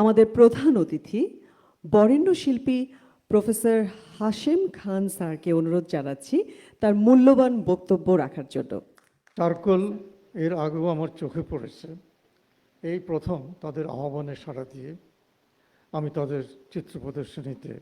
আমাদের প্রধান অতিথি, বরেণ্য শিল্পী প্রফেসর হাশেম খান স্যারকে অনুরোধ জানাচ্ছি তার মূল্যবান বক্তব্য রাখার জন্য। চারকোল এর আগেও আমার চোখে পড়েছে। এই প্রথম তাদের আহ্বানে সাড়া দিয়ে আমি তাদের চিত্র প্রদর্শনীতে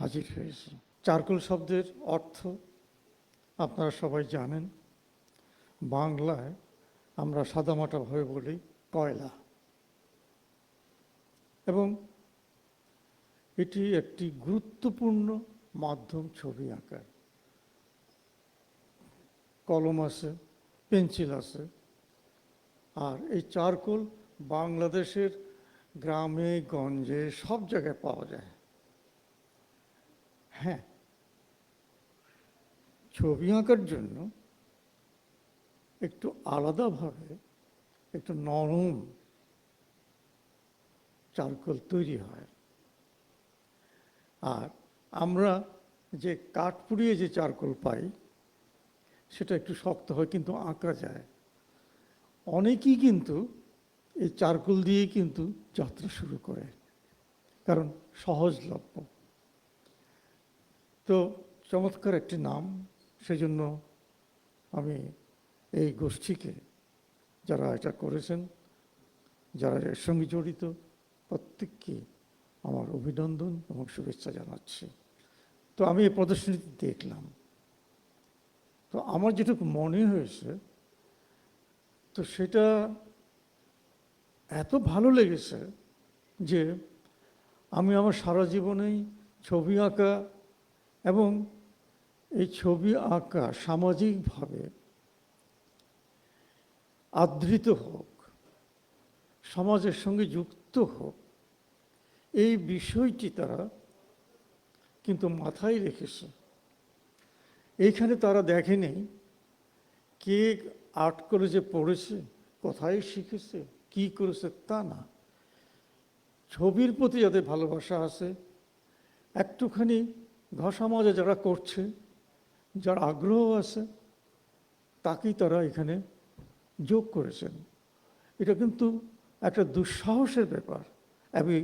হাজির হয়েছি। চারকোল শব্দের অর্থ আপনারা সবাই জানেন, বাংলায় আমরা সাদামাটাভাবে বলি কয়লা। এবং এটি একটি গুরুত্বপূর্ণ মাধ্যম ছবি আঁকার। কলম আছে, পেন্সিল আছে, আর এই চারকোল বাংলাদেশের গ্রামে, গঞ্জে সব জায়গায় পাওয়া যায়। হ্যাঁ ছবি আঁকার জন্য একটু আলাদাভাবে একটু নরম চারকোল তৈরি হয়। আর আমরা যে কাঠ পুড়িয়ে যে চারকোল পাই, সেটা একটু শক্ত হয় কিন্তু আঁকা যায়। অনেকেই কিন্তু এই চারকোল দিয়ে কিন্তু যাত্রা শুরু করে, কারণ সহজলভ্য। তো চমৎকার একটি নাম, সেজন্য আমি এই গোষ্ঠীকে, যারা এটা করেছেন, যারা এর সঙ্গে জড়িত প্রত্যেককে আমার অভিনন্দন এবং শুভেচ্ছা জানাচ্ছি। তো আমি এই প্রদর্শনীতে দেখলাম। তো আমার যেটুকু মনে হয়েছে, তো সেটা এত ভালো লেগেছে যে আমি আমার সারা জীবনেই ছবি আঁকা এবং এই ছবি আঁকা সামাজিকভাবে আদৃত হোক সমাজের সঙ্গে যুক্ত হোক। এই বিষয়টি তারা কিন্তু মাথায় রেখেছে। এইখানে তারা দেখেনি কে আর্ট কলেজে পড়েছে, কোথায় শিখেছে, কি করেছে তা না। ছবির প্রতি যাদের ভালোবাসা আছে, একটুখানি ঘষা মাজা যারা করছে, যার আগ্রহ আছে, তাকেই তারা এখানে যোগ করেছেন। এটা কিন্তু একটা দুঃসাহসের ব্যাপার। আমি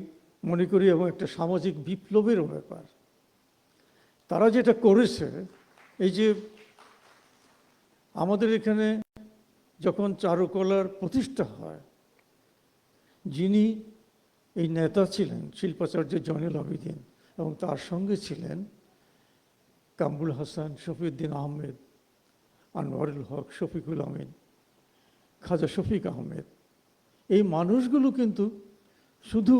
মনে করি এবং একটা সামাজিক বিপ্লবেরও ব্যাপার। তারা যেটা করেছে, এই যে আমাদের এখানে যখন চারুকলার প্রতিষ্ঠা হয়, যিনি এই নেতা ছিলেন, শিল্পাচার্য জয়নুল আবিদিন এবং তার সঙ্গে ছিলেন কামরুল হাসান, শফিউদ্দিন আহমেদ, আনোয়ারুল হক, শফিকুল আমিন, খাজা শফিক আহমেদ এই মানুষগুলো কিন্তু শুধু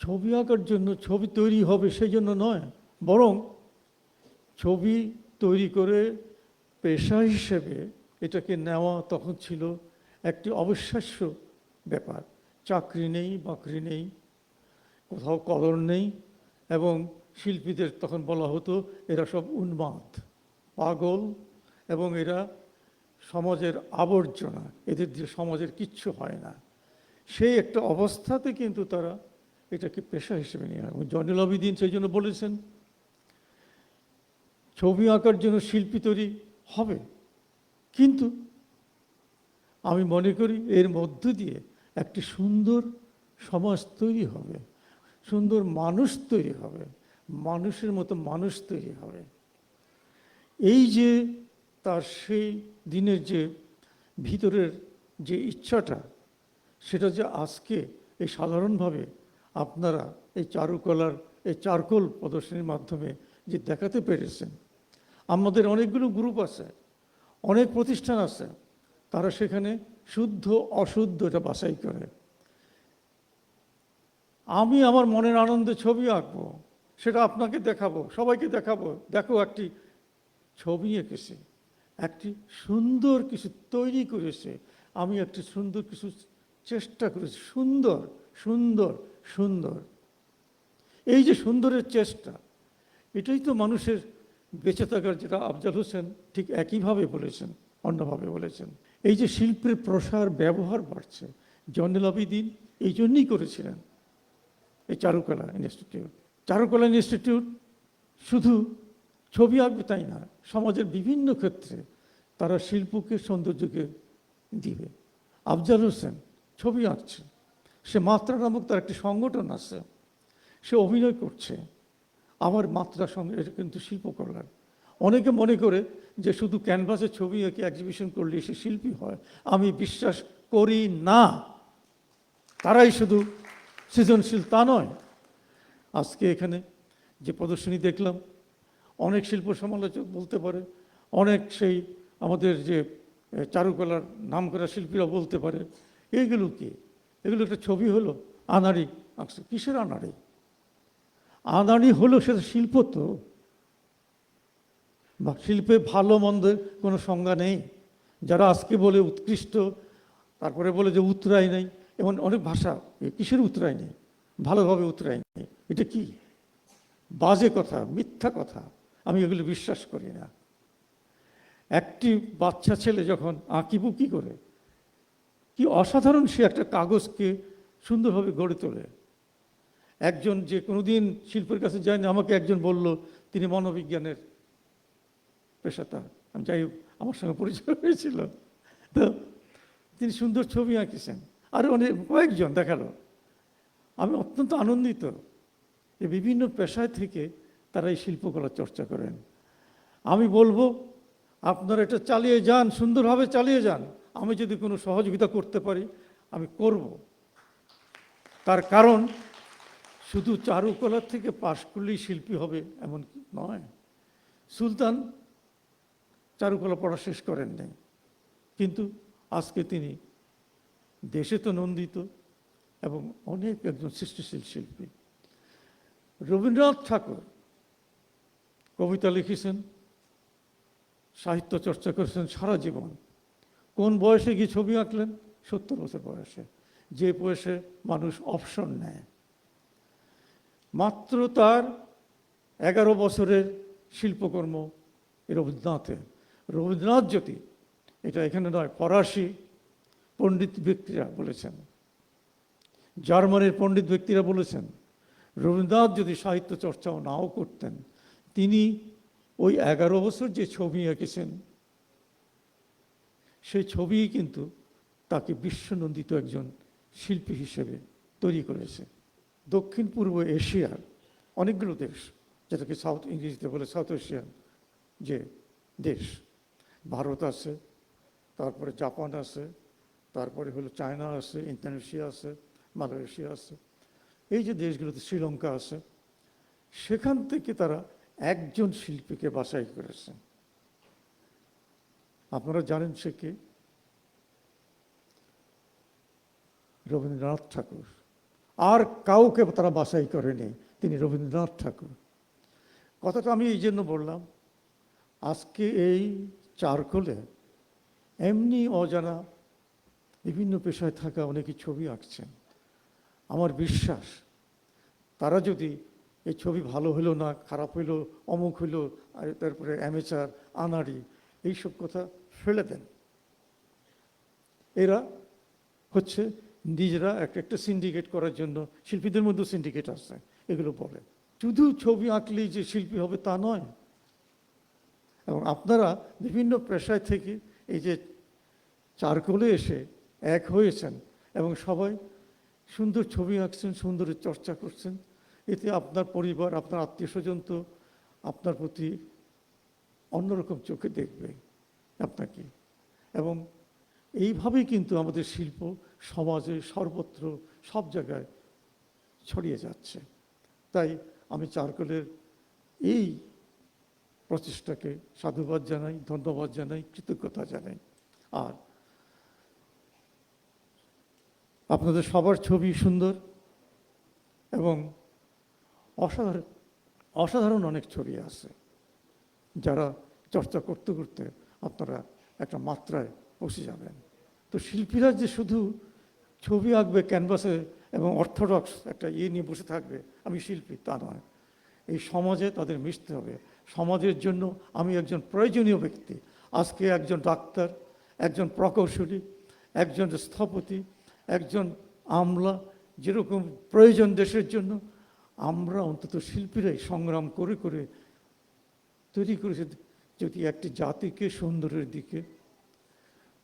ছবি আঁকার জন্য ছবি তৈরি হবে সেই জন্য নয়, বরং ছবি তৈরি করে পেশা হিসেবে এটাকে নেওয়া তখন ছিল একটি অবিশ্বাস্য ব্যাপার। চাকরি নেই, বাকরি নেই, কোথাও কদর নেই, এবং শিল্পীদের তখন বলা হতো, এরা সব উন্মাদ, পাগল, এবং এরা সমাজের আবর্জনা, এদের দিয়ে সমাজের কিচ্ছু হয় না। সেই একটা অবস্থাতে কিন্তু তারা এটাকে পেশা হিসেবে নিয়ে এবং জনিল আবিদিন সেই জন্য বলেছেন, ছবি আঁকার জন্য শিল্পী তৈরি হবে, কিন্তু আমি মনে করি এর মধ্য দিয়ে একটি সুন্দর সমাজ তৈরি হবে, সুন্দর মানুষ তৈরি হবে, মানুষের মতো মানুষ তৈরি হবে। এই যে তার সেই দিনের যে ভিতরের যে ইচ্ছাটা, সেটা যে আজকে এই সাধারণভাবে আপনারা এই চারুকলার, এই চারকোল প্রদর্শনীর মাধ্যমে যে দেখাতে পেরেছেন। আমাদের অনেকগুলো গ্রুপ আছে, অনেক প্রতিষ্ঠান আছে, তারা সেখানে শুদ্ধ, অশুদ্ধ এটা বাছাই করে। আমি আমার মনের আনন্দে ছবি আঁকবো, সেটা আপনাকে দেখাবো, সবাইকে দেখাবো। দেখো একটি ছবি এঁকেছে। একটি সুন্দর কিছু তৈরি করেছে। আমি একটি সুন্দর কিছু চেষ্টা করেছি। সুন্দর সুন্দর সুন্দর। এই যে সুন্দরের চেষ্টা, এটাই তো মানুষের বেঁচে থাকার যেটা আফজাল হোসেন ঠিক একইভাবে বলেছেন, অন্যভাবে বলেছেন। এই যে শিল্পের প্রসার ব্যবহার বাড়ছে জয়নুল আবিদিন এই জন্যই করেছিলেন। এই চারুকলা ইনস্টিটিউট। চারুকলা ইনস্টিটিউট শুধু ছবি আঁকবে তাই না, সমাজের বিভিন্ন ক্ষেত্রে তারা শিল্পকে, সৌন্দর্যকে দিবে। আফজাল হোসেন ছবি আঁকছে সে মাত্রা নামক তার একটি সংগঠন আছে। সে অভিনয় করছে। আবার মাত্রা সঙ্গে এটা কিন্তু শিল্পকলার অনেকে মনে করে যে শুধু ক্যানভাসে ছবি এঁকে এক্সিবিশন করলে সে শিল্পী হয়। আমি বিশ্বাস করি না। তারাই শুধু সৃজনশীল তা নয়। আজকে এখানে যে প্রদর্শনী দেখলাম, অনেক শিল্প সমালোচক বলতে পারে, অনেক সেই আমাদের যে চারুকলার নাম করা শিল্পীরা বলতে পারে, এইগুলো কি? এগুলো একটা ছবি হলো আনাড়ি আঁকছে কিসের আনাড়ি? আনাড়ি হলো সেটা শিল্প তো। বা শিল্পে ভালো মন্দের কোনো সংজ্ঞা নেই। যারা আজকে বলে উৎকৃষ্ট, তারপরে বলে যে উতরাই নেই, এমন অনেক ভাষা কিসের উতরাই নেই? ভালোভাবে উতরাই নেই। এটা কি? বাজে কথা, মিথ্যা কথা। আমি এগুলো বিশ্বাস করি না। একটি বাচ্চা ছেলে যখন আঁকিবুকি করে, কি অসাধারণ সে একটা কাগজকে সুন্দরভাবে গড়ে তোলে। একজন যে কোনোদিন শিল্পের কাছে যায়নি, আমাকে একজন বলল, তিনি মনোবিজ্ঞানের পেশাদার। আমি যাই আমার সঙ্গে পরিচয় হয়েছিল। তো তিনি সুন্দর ছবি আঁকিয়েছেন আরও অনেক, কয়েকজন দেখাল। আমি অত্যন্ত আনন্দিত যে বিভিন্ন পেশায় থেকে তারা এই শিল্পকলা চর্চা করেন। আমি বলব আপনারা এটা চালিয়ে যান, সুন্দরভাবে চালিয়ে যান। আমি যদি কোনো সহযোগিতা করতে পারি, আমি করব। তার কারণ, শুধু চারুকলার থেকে পাশ করলেই শিল্পী হবে এমন নয়। সুলতান চারুকলা পড়া শেষ করেন নাই। কিন্তু আজকে তিনি দেশে তো নন্দিত এবং অনেক একজন সৃষ্টিশীল শিল্পী। রবীন্দ্রনাথ ঠাকুর কবিতা লিখেছেন সাহিত্য চর্চা করেছেন সারা জীবন। কোন বয়সে গিয়ে ছবি আঁকলেন? সত্তর বছর বয়সে। যে বয়সে মানুষ অপশন নেয়। মাত্র তার এগারো বছরের শিল্পকর্ম রবীন্দ্রনাথের রবীন্দ্রনাথ জ্যোতি, এটা এখানে নয়, ফরাসি পণ্ডিত ব্যক্তিরা বলেছেন। জার্মানির পণ্ডিত ব্যক্তিরা বলেছেন, রবীন্দ্রনাথ যদি সাহিত্য চর্চাও নাও করতেন, তিনি ওই এগারো বছর যে ছবি এঁকেছেন, সেই ছবিই কিন্তু তাকে বিশ্বনন্দিত একজন শিল্পী হিসেবে তৈরি করেছে। দক্ষিণ পূর্ব এশিয়ার অনেকগুলো দেশ, যেটাকে সাউথ ইংরেজিতে বলে সাউথ এশিয়ান যে দেশ। ভারত আছে, তারপরে জাপান আছে, তারপরে হলো চায়না আছে, ইন্দোনেশিয়া আছে, মালয়েশিয়া আছে। এই যে দেশগুলোতে শ্রীলঙ্কা আছে, সেখান থেকে তারা একজন শিল্পীকে বাছাই করেছেন। আপনারা জানেন সে কে? রবীন্দ্রনাথ ঠাকুর। আর কাউকে তারা বাছাই করেনি, তিনি রবীন্দ্রনাথ ঠাকুর। কথাটা আমি এই জন্য বললাম, আজকে এই চারকোলে এমনি অজানা বিভিন্ন পেশায় থাকা অনেকে ছবি আঁকছেন। আমার বিশ্বাস, তারা যদি এই ছবি ভালো হলো না, খারাপ হইল অমুক হইল আর তারপরে অ্যামেচার আনাড়ি, এইসব কথা ফেলে দেন। এরা হচ্ছে নিজেরা একটা একটা সিন্ডিকেট করার জন্য, শিল্পীদের মধ্যেও সিন্ডিকেট আছে, এগুলো বলে। শুধু ছবি আঁকলেই যে শিল্পী হবে তা নয়। এবং আপনারা বিভিন্ন পেশায় থেকে এই যে চারকোলে এসে এক হয়েছেন এবং সবাই সুন্দর ছবি আঁকছেন সুন্দরের চর্চা করছেন এতে আপনার পরিবার, আপনার আত্মীয় স্বজন তো আপনার প্রতি অন্যরকম চোখে দেখবে আপনাকে। এবং এইভাবেই কিন্তু আমাদের শিল্প সমাজে সর্বত্র সব জায়গায় ছড়িয়ে যাচ্ছে। তাই আমি চারকোলের এই প্রচেষ্টাকে সাধুবাদ জানাই, ধন্যবাদ জানাই, কৃতজ্ঞতা জানাই। আর আপনাদের সবার ছবি সুন্দর এবং অসাধারণ অসাধারণ অনেক ছবি আছে যারা চর্চা করতে করতে আপনারা একটা মাত্রায় পৌঁছে যাবেন। তো শিল্পীরা যে শুধু ছবি আঁকবে ক্যানভাসে এবং অর্থোডক্স একটা ইয়ে নিয়ে বসে থাকবে, আমি শিল্পী, তা নয়। এই সমাজে তাদের মিশতে হবে। সমাজের জন্য আমি একজন প্রয়োজনীয় ব্যক্তি। আজকে একজন ডাক্তার, একজন প্রকৌশলী, একজন স্থপতি, একজন আমলা, যেরকম প্রয়োজন দেশের জন্য আমরা অন্তত শিল্পীরাই সংগ্রাম করে করে তৈরি করেছে। যদি একটি জাতিকে সুন্দরের দিকে,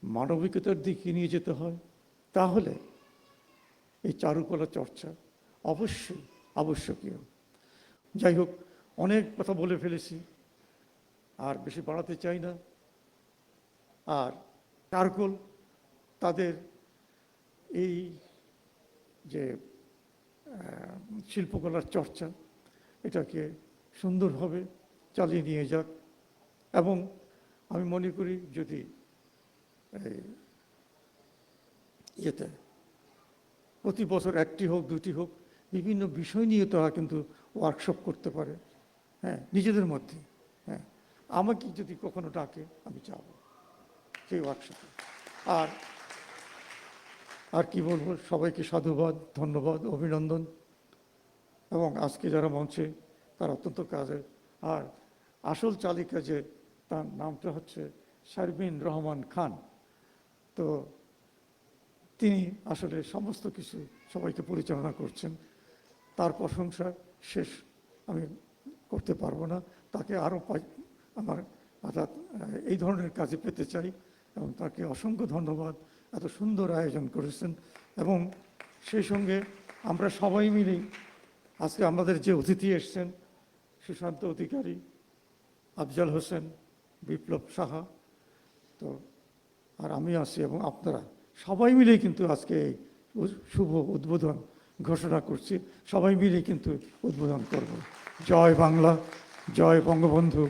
মানবিকতার দিকে নিয়ে যেতে হয়, তাহলে এই চারুকলা চর্চা অবশ্যই আবশ্যকীয়। যাই হোক, অনেক কথা বলে ফেলেছি, আর বেশি বাড়াতে চাই না। আর চারকোল তাদের এই যে শিল্পকলার চর্চা এটাকে সুন্দরভাবে চালিয়ে নিয়ে যাক। এবং আমি মনে করি যদি ইয়েতে প্রতি বছর একটি হোক, দুটি হোক, বিভিন্ন বিষয় নিয়ে তারা কিন্তু ওয়ার্কশপ করতে পারে। হ্যাঁ নিজেদের মধ্যে। হ্যাঁ আমাকে যদি কখনো ডাকে, আমি যাব। সেই ওয়ার্কশপে আর আর কি বলব, সবাইকে সাধুবাদ, ধন্যবাদ, অভিনন্দন। এবং আজকে যারা মঞ্চে, তার অত্যন্ত কাজের। আর আসল চালিকা যে তার নামটা হচ্ছে শারমিন রহমান খান। তো তিনি আসলে সমস্ত কিছু সবাইকে পরিচালনা করছেন। তার প্রশংসা শেষ আমি করতে পারব না। তাকে আরও আমার অর্থাৎ এই ধরনের কাজে পেতে চাই। এবং তাকে অসংখ্য ধন্যবাদ। এত সুন্দর আয়োজন করেছেন এবং সেই সঙ্গে আমরা সবাই মিলেই আজকে আমাদের যে অতিথি এসছেন, সুশান্ত অধিকারী, আফজাল হোসেন, বিপ্লব সাহা, তো আর আমি আছি এবং আপনারা সবাই মিলে কিন্তু আজকে এই শুভ উদ্বোধন ঘোষণা করছি। সবাই মিলে কিন্তু উদ্বোধন করব। জয় বাংলা, জয় বঙ্গবন্ধু।